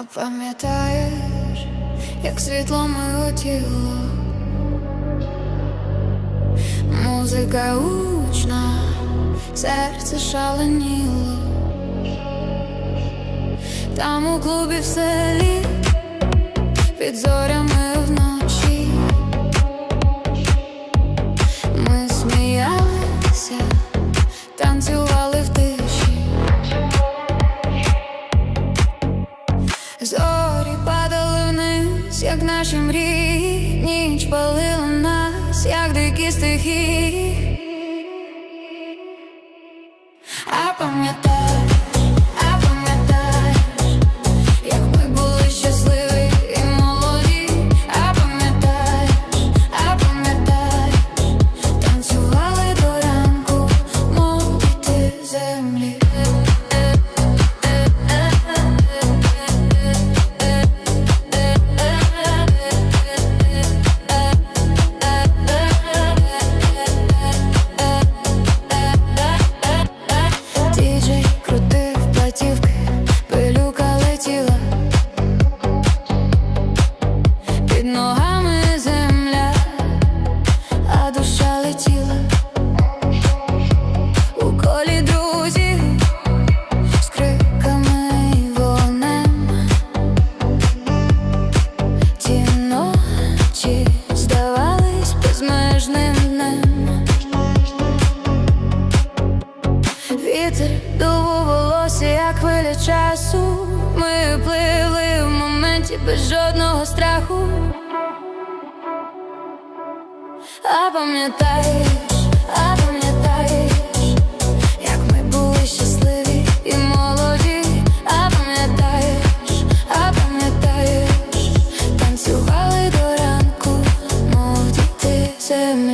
А пам'ятаєш, як світло миготіло Музика учна, серце шаленіло. Там у клубі в селі під зорями Зорі падали вниз, як наші мрії, ніч палила нас, як дикі стихії. А пам'ятаєш, вітер Дуву волосся, як хвиля часу. Ми пливли в моменті без жодного страху. А пам'ятаєш, а пам'ятаєш, як ми були щасливі і молоді, а пам'ятаєш, а пам'ятаєш, танцювали до ранку, мов діти землі.